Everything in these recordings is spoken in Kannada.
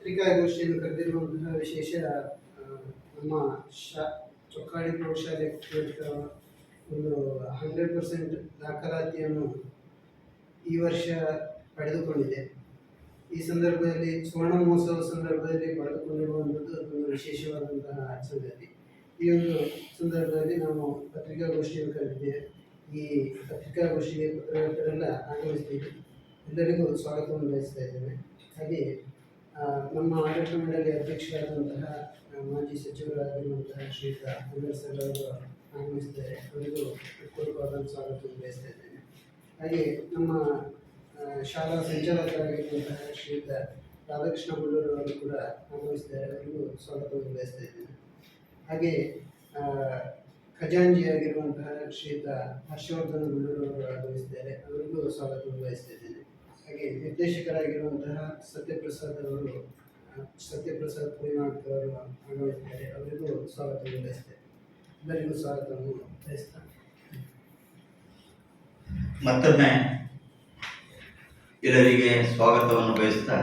ಪತ್ರಿಕಾಗೋಷ್ಠಿಯನ್ನು ಕರೆದಿರುವಂತಹ ವಿಶೇಷ ನಮ್ಮ ಶಾ ಚೊಕ್ಕಾಡಿ ಪ್ರೌಢಶಾಲೆ ಒಂದು ಹಂಡ್ರೆಡ್ ಪರ್ಸೆಂಟ್ ದಾಖಲಾತಿಯನ್ನು ಈ ವರ್ಷ ಪಡೆದುಕೊಂಡಿದೆ. ಈ ಸಂದರ್ಭದಲ್ಲಿ ಸುವರ್ಣ ಮಹೋತ್ಸವ ಸಂದರ್ಭದಲ್ಲಿ ಪಡೆದುಕೊಂಡಿರುವಂಥದ್ದು ಒಂದು ವಿಶೇಷವಾದಂತಹ ಸಂಗತಿ. ಈ ಒಂದು ಸಂದರ್ಭದಲ್ಲಿ ನಾವು ಪತ್ರಿಕಾಗೋಷ್ಠಿಯನ್ನು ಕರೆದಿದ್ದೇವೆ. ಈ ಪತ್ರಿಕಾಗೋಷ್ಠಿಗೆ ಪತ್ರಕರ್ತರೆಲ್ಲ ಆಗಮಿಸಿದ್ದೀವಿ ಎಲ್ಲರಿಗೂ ಸ್ವಾಗತವನ್ನು ಬಯಸ್ತಾ ಇದ್ದೇವೆ ಹಾಗೆ ಆ, ನಮ್ಮ ಆಡಳಿತ ಮಂಡಳಿ ಅಧ್ಯಕ್ಷರಾದಂತಹ ಮಾಜಿ ಸಚಿವರಾಗಿರುವಂತಹ ಶ್ರೀಯುತ ಅಂಬೇಡ್ಕರ್ ಅವರು ಆಗಮಿಸಿದ್ದಾರೆ. ಅವರಿಗೂ ಪೂರ್ವವಾದ ಸ್ವಾಗತ ಬಯಸ್ತಾ ಇದ್ದೇನೆ. ಹಾಗೆ ನಮ್ಮ ಶಾಲಾ ಸಂಚಾಲಕರಾಗಿರುವಂತಹ ಶ್ರೀಯುತ ರಾಧಾಕೃಷ್ಣ ಮುಳ್ಳೂರು ಅವರು ಕೂಡ ಆಗಮಿಸಿದ್ದಾರೆ. ಅವರಿಗೂ ಸ್ವಾಗತವನ್ನು ಬಯಸ್ತಾ ಇದ್ದೇನೆ. ಹಾಗೆ ಖಜಾಂಜಿ ಖಜಾಂಜಿಯಾಗಿರುವಂತಹ ಶ್ರೀಯುತ ಹರ್ಷವರ್ಧನ ಮುಳ್ಳೂರು ಅವರು ಆಗಮಿಸಿದ್ದಾರೆ. ಅವರಿಗೂ ಸ್ವಾಗತವನ್ನು ಬಯಸ್ತಾ ಇದ್ದೇನೆ. ಹಾಗೆ ನಿರ್ದೇಶಕರಾಗಿರುವಂತಹ ಸತ್ಯಪ್ರಸಾದ್ ಅವರು, ಸತ್ಯಪ್ರಸಾದ್ ಪೂರ್ಣಿಮಾಡ್ಕ ಅವರು ಆಗಮಿಸಿದ್ದಾರೆ ಅವರಿಗೂ ಸ್ವಾಗತವನ್ನು ಬಯಸ್ತೇನೆ ಎಲ್ಲರಿಗೂ ಸ್ವಾಗತವನ್ನು ಬಯಸ್ತಾ ಮತ್ತೊಮ್ಮೆ ಎಲ್ಲರಿಗೆ ಸ್ವಾಗತವನ್ನು ಬಯಸ್ತಾ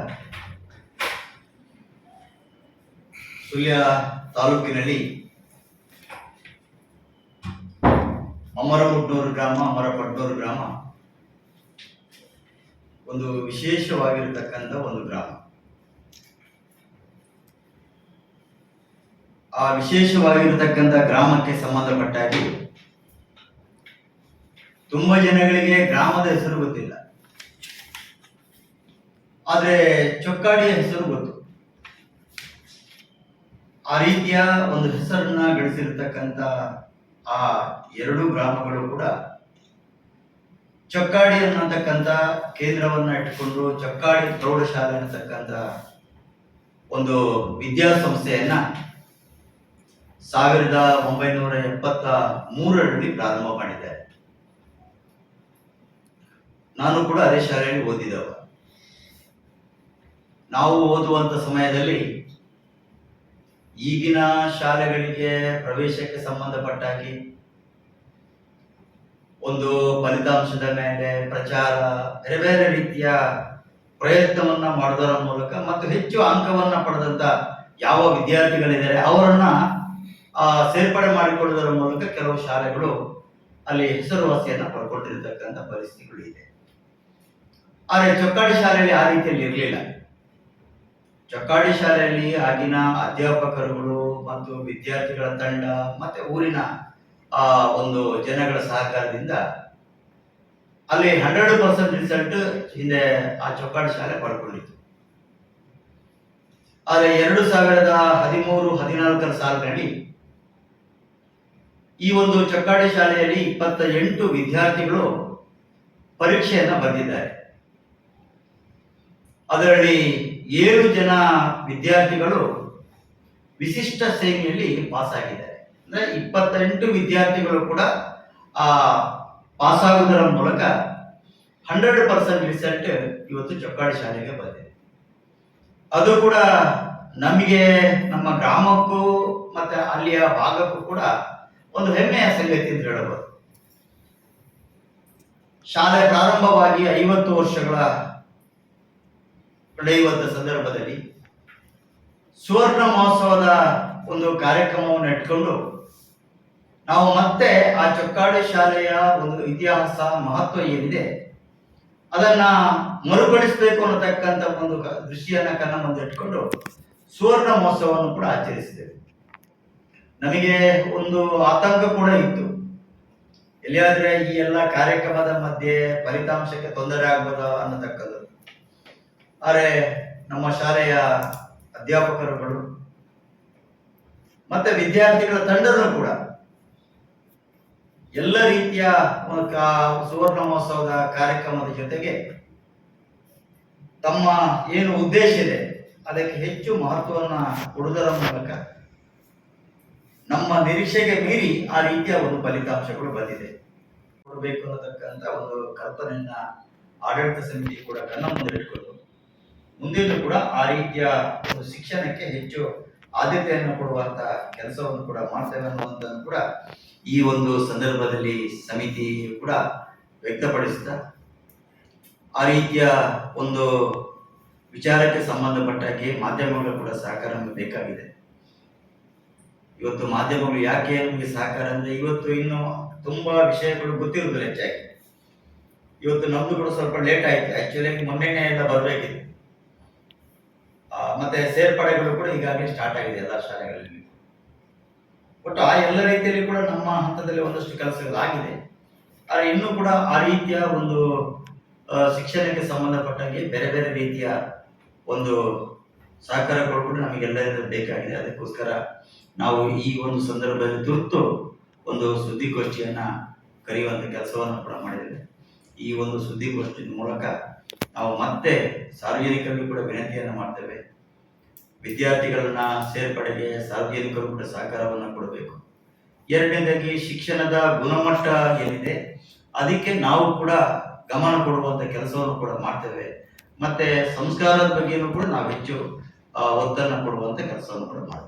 ಸುಳ್ಯ ತಾಲೂಕಿನಲ್ಲಿ ಅಮರಮುಡ್ನೂರು ಗ್ರಾಮ ಅಮರಪಟ್ನೂರು ಗ್ರಾಮ ಒಂದು ವಿಶೇಷವಾಗಿರತಕ್ಕಂಥ ಒಂದು ಗ್ರಾಮ. ಆ ವಿಶೇಷವಾಗಿರತಕ್ಕಂಥ ಗ್ರಾಮಕ್ಕೆ ಸಂಬಂಧಪಟ್ಟಾಗಿ ತುಂಬಾ ಜನಗಳಿಗೆ ಗ್ರಾಮದ ಹೆಸರು ಗೊತ್ತಿಲ್ಲ. ಆದರೆ ಚೊಕ್ಕಾಡಿಯ ಹೆಸರು ಗೊತ್ತು. ಆ ರೀತಿಯ ಒಂದು ಹೆಸರನ್ನ ಗಳಿಸಿರ್ತಕ್ಕಂಥ ಆ ಎರಡು ಗ್ರಾಮಗಳು ಕೂಡ ಚೊಕ್ಕಾಡಿ ಅನ್ನತಕ್ಕಂಥ ಕೇಂದ್ರವನ್ನ ಇಟ್ಟುಕೊಂಡು ಚೊಕ್ಕಾಡಿ ಪ್ರೌಢಶಾಲೆ ಅನ್ನತಕ್ಕಂಥ ಒಂದು ವಿದ್ಯಾಸಂಸ್ಥೆಯನ್ನ ಸಾವಿರದ ಒಂಬೈನೂರ ಎಪ್ಪತ್ತ ಮೂರರಲ್ಲಿ ಪ್ರಾರಂಭ ಮಾಡಿದೆ ನಾನು ಕೂಡ ಅದೇ ಶಾಲೆಯಲ್ಲಿ ಓದಿದವ. ನಾವು ಓದುವಂತ ಸಮಯದಲ್ಲಿ ಈಗಿನ ಶಾಲೆಗಳಿಗೆ ಪ್ರವೇಶಕ್ಕೆ ಸಂಬಂಧಪಟ್ಟ ಹಾಗೆ ಒಂದು ಫಲಿತಾಂಶದ ಮೇಲೆ ಪ್ರಚಾರ ಬೇರೆ ಬೇರೆ ರೀತಿಯ ಪ್ರಯತ್ನವನ್ನ ಮಾಡೋದರ ಮೂಲಕ ಮತ್ತು ಹೆಚ್ಚು ಅಂಕವನ್ನ ಪಡೆದಂತ ಯಾವ ವಿದ್ಯಾರ್ಥಿಗಳಿದ್ದಾರೆ ಅವರನ್ನ ಸೇರ್ಪಡೆ ಮಾಡಿಕೊಳ್ಳುವುದರ ಮೂಲಕ ಕೆಲವು ಶಾಲೆಗಳು ಅಲ್ಲಿ ಹೆಸರುವಾಸಿಯನ್ನ ಪಡ್ಕೊಂಡಿರ್ತಕ್ಕಂಥ ಪರಿಸ್ಥಿತಿಗಳು ಇದೆ. ಆದರೆ ಚೊಕ್ಕಾಡಿ ಶಾಲೆಯಲ್ಲಿ ಆ ರೀತಿಯಲ್ಲಿ ಇರಲಿಲ್ಲ. ಚೊಕ್ಕಾಡಿ ಶಾಲೆಯಲ್ಲಿ ಆಗಿನ ಅಧ್ಯಾಪಕರುಗಳು ಮತ್ತು ವಿದ್ಯಾರ್ಥಿಗಳ ತಂಡ ಮತ್ತೆ ಊರಿನ ಆ ಒಂದು ಜನಗಳ ಸಹಕಾರದಿಂದ ಅಲ್ಲಿ ಹಂಡ್ರೆಡ್ ಪರ್ಸೆಂಟ್ ರಿಸಲ್ಟ್ ಹಿಂದೆ ಆ ಚೊಕ್ಕಾಡಿ ಶಾಲೆ ಪಡ್ಕೊಂಡಿತ್ತು. ಆದರೆ ಎರಡು ಸಾವಿರದ ಹದಿಮೂರು, ಹದಿನಾಲ್ಕರ ಸಾಲಿನಲ್ಲಿ ಈ ಒಂದು ಚೊಕ್ಕಾಡಿ ಶಾಲೆಯಲ್ಲಿ ಇಪ್ಪತ್ತ ಎಂಟು ವಿದ್ಯಾರ್ಥಿಗಳು ಪರೀಕ್ಷೆಯನ್ನ ಬರೆದಿದ್ದಾರೆ. ಅದರಲ್ಲಿ ಏಳು ಜನ ವಿದ್ಯಾರ್ಥಿಗಳು ವಿಶಿಷ್ಟ ಶ್ರೇಣಿಯಲ್ಲಿ ಪಾಸ್ ಆಗಿದ್ದಾರೆ ಅಂದ್ರೆ ಇಪ್ಪತ್ತೆಂಟು ವಿದ್ಯಾರ್ಥಿಗಳು ಕೂಡ, ಆ ಪಾಸ್ ಆಗುವುದರ ಮೂಲಕ ಹಂಡ್ರೆಡ್ ಪರ್ಸೆಂಟ್ ರಿಸಲ್ಟ್ ಇವತ್ತು ಚೊಕ್ಕಾಡಿ ಶಾಲೆಗೆ ಬಂದಿದೆ. ಅದು ಕೂಡ ನಮಗೆ, ನಮ್ಮ ಗ್ರಾಮಕ್ಕೂ ಮತ್ತೆ ಅಲ್ಲಿಯ ಭಾಗಕ್ಕೂ ಕೂಡ ಒಂದು ಹೆಮ್ಮೆಯ ಸಂಗತಿ ಅಂತ ಹೇಳಬಹುದು ಶಾಲೆ ಪ್ರಾರಂಭವಾಗಿ ಐವತ್ತು ವರ್ಷಗಳ ನಡೆಯುವಂತ ಸಂದರ್ಭದಲ್ಲಿ ಸುವರ್ಣ ಮಹೋತ್ಸವದ ಒಂದು ಕಾರ್ಯಕ್ರಮವನ್ನು ಇಟ್ಕೊಂಡು ನಾವು ಮತ್ತೆ ಆ ಚೊಕ್ಕಾಡಿ ಶಾಲೆಯ ಒಂದು ಇತಿಹಾಸ ಮಹತ್ವ ಏನಿದೆ? ಅದನ್ನ ಮರುಪಡಿಸಬೇಕು ಅನ್ನತಕ್ಕಂಥ ಒಂದು ದೃಷ್ಟಿಯನ್ನ ಕನ್ನ ಮುಂದೆ ಇಟ್ಕೊಂಡು ಸುವರ್ಣ ಮಹೋತ್ಸವವನ್ನು ಕೂಡ ಆಚರಿಸಿದೆವು. ನಮಗೆ ಒಂದು ಆತಂಕ ಕೂಡ ಇತ್ತು. ಎಲ್ಲಿಯಾದ್ರೆ ಈ ಎಲ್ಲ ಕಾರ್ಯಕ್ರಮದ ಮಧ್ಯೆ ಫಲಿತಾಂಶಕ್ಕೆ ತೊಂದರೆ ಆಗ್ಬೋದ ಅನ್ನತಕ್ಕದ್ದು ಆದರೆ ನಮ್ಮ ಶಾಲೆಯ ಅಧ್ಯಾಪಕರುಗಳು ಮತ್ತೆ ವಿದ್ಯಾರ್ಥಿಗಳ ತಂಡರು ಕೂಡ ಎಲ್ಲ ರೀತಿಯ ಸುವರ್ಣ ಮಹೋತ್ಸವದ ಕಾರ್ಯಕ್ರಮದ ಜೊತೆಗೆ ತಮ್ಮ ಏನು ಉದ್ದೇಶ ಇದೆ, ಅದಕ್ಕೆ ಹೆಚ್ಚು ಮಹತ್ವವನ್ನು ಕೊಡುವುದರ ಮೂಲಕ ನಮ್ಮ ನಿರೀಕ್ಷೆಗೆ ಮೀರಿ ಆ ರೀತಿಯ ಒಂದು ಫಲಿತಾಂಶಗಳು ಬಂದಿದೆ. ಕೊಡಬೇಕು ಅನ್ನತಕ್ಕಂಥ ಒಂದು ಕಲ್ಪನೆಯನ್ನ ಆಡಳಿತ ಸಮಿತಿ ಕೂಡ ಕನ್ನ ಮುಂದೆ ಇಟ್ಕೊಂಡು ಮುಂದೆಯೂ ಕೂಡ ಆ ರೀತಿಯ ಒಂದು ಶಿಕ್ಷಣಕ್ಕೆ ಹೆಚ್ಚು ಆದ್ಯತೆಯನ್ನು ಕೊಡುವಂತ ಕೆಲಸವನ್ನು ಕೂಡ ಮಾಡ್ತೇವೆ ಅನ್ನುವಂಥದ್ದು ಕೂಡ ಈ ಒಂದು ಸಂದರ್ಭದಲ್ಲಿ ಸಮಿತಿ ಕೂಡ ವ್ಯಕ್ತಪಡಿಸಿದ ಆ ರೀತಿಯ ಒಂದು ವಿಚಾರಕ್ಕೆ ಸಂಬಂಧಪಟ್ಟಾಗೆ ಮಾಧ್ಯಮಗಳು ಕೂಡ ಸಹಕಾರ ಬೇಕಾಗಿದೆ. ಇವತ್ತು ಮಾಧ್ಯಮಗಳು ಯಾಕೆ ನಮಗೆ ಸಹಕಾರ ಅಂದ್ರೆ ಇವತ್ತು ಇನ್ನು ತುಂಬಾ ವಿಷಯಗಳು ಗೊತ್ತಿರುವುದಿಲ್ಲ ಹೆಚ್ಚಾಗಿ. ಇವತ್ತು ನಮ್ದು ಕೂಡ ಸ್ವಲ್ಪ ಲೇಟ್ ಆಯ್ತು. ಆಕ್ಚುಲಿ ಮೊನ್ನೆನೇ ಎಲ್ಲ ಬರಬೇಕಿತ್ತು. ಮತ್ತೆ ಸೇರ್ಪಡೆಗಳು ಕೂಡ ಈಗಾಗಲೇ ಸ್ಟಾರ್ಟ್ ಆಗಿದೆ ಎಲ್ಲ ಶಾಲೆಗಳಲ್ಲಿ. ಒಟ್ಟು ಆ ಎಲ್ಲ ರೀತಿಯಲ್ಲಿ ಕೂಡ ನಮ್ಮ ಹಂತದಲ್ಲಿ ಒಂದಷ್ಟು ಕೆಲಸಗಳು ಆಗಿದೆ ಆದರೆ ಇನ್ನೂ ಕೂಡ ಆ ರೀತಿಯ ಒಂದು ಶಿಕ್ಷಣಕ್ಕೆ ಸಂಬಂಧಪಟ್ಟಂಗೆ ಬೇರೆ ಬೇರೆ ರೀತಿಯ ಒಂದು ಸಹಕಾರಗಳು ಕೂಡ ನಮಗೆಲ್ಲರಿಂದ ಬೇಕಾಗಿದೆ. ಅದಕ್ಕೋಸ್ಕರ ನಾವು ಈ ಒಂದು ಸಂದರ್ಭದಲ್ಲಿ ತುರ್ತು ಒಂದು ಸುದ್ದಿಗೋಷ್ಠಿಯನ್ನ ಕರೆಯುವಂತ ಕೆಲಸವನ್ನು ಕೂಡ ಮಾಡಿದ್ದೇವೆ. ಈ ಒಂದು ಸುದ್ದಿಗೋಷ್ಠಿ ಮೂಲಕ ನಾವು ಮತ್ತೆ ಸಾರ್ವಜನಿಕರಿಗೂ ಕೂಡ ವಿನಂತಿಯನ್ನು ಮಾಡ್ತೇವೆ. ವಿದ್ಯಾರ್ಥಿಗಳನ್ನ ಸೇರ್ಪಡೆಗೆ ಸಾರ್ವಜನಿಕರು ಕೂಡ ಸಹಕಾರವನ್ನು ಕೊಡಬೇಕು. ಎರಡನೇದಾಗಿ ಶಿಕ್ಷಣದ ಗುಣಮಟ್ಟ ಏನಿದೆ, ಅದಕ್ಕೆ ನಾವು ಕೂಡ ಗಮನ ಕೊಡುವಂತ ಕೆಲಸವನ್ನು ಕೂಡ ಮಾಡ್ತೇವೆ. ಮತ್ತೆ ಸಂಸ್ಕಾರದ ಬಗ್ಗೆನೂ ಕೂಡ ನಾವು ಹೆಚ್ಚು ಒತ್ತನ್ನು ಕೊಡುವಂತ ಕೆಲಸವನ್ನು ಕೂಡ ಮಾಡ್ತೇವೆ.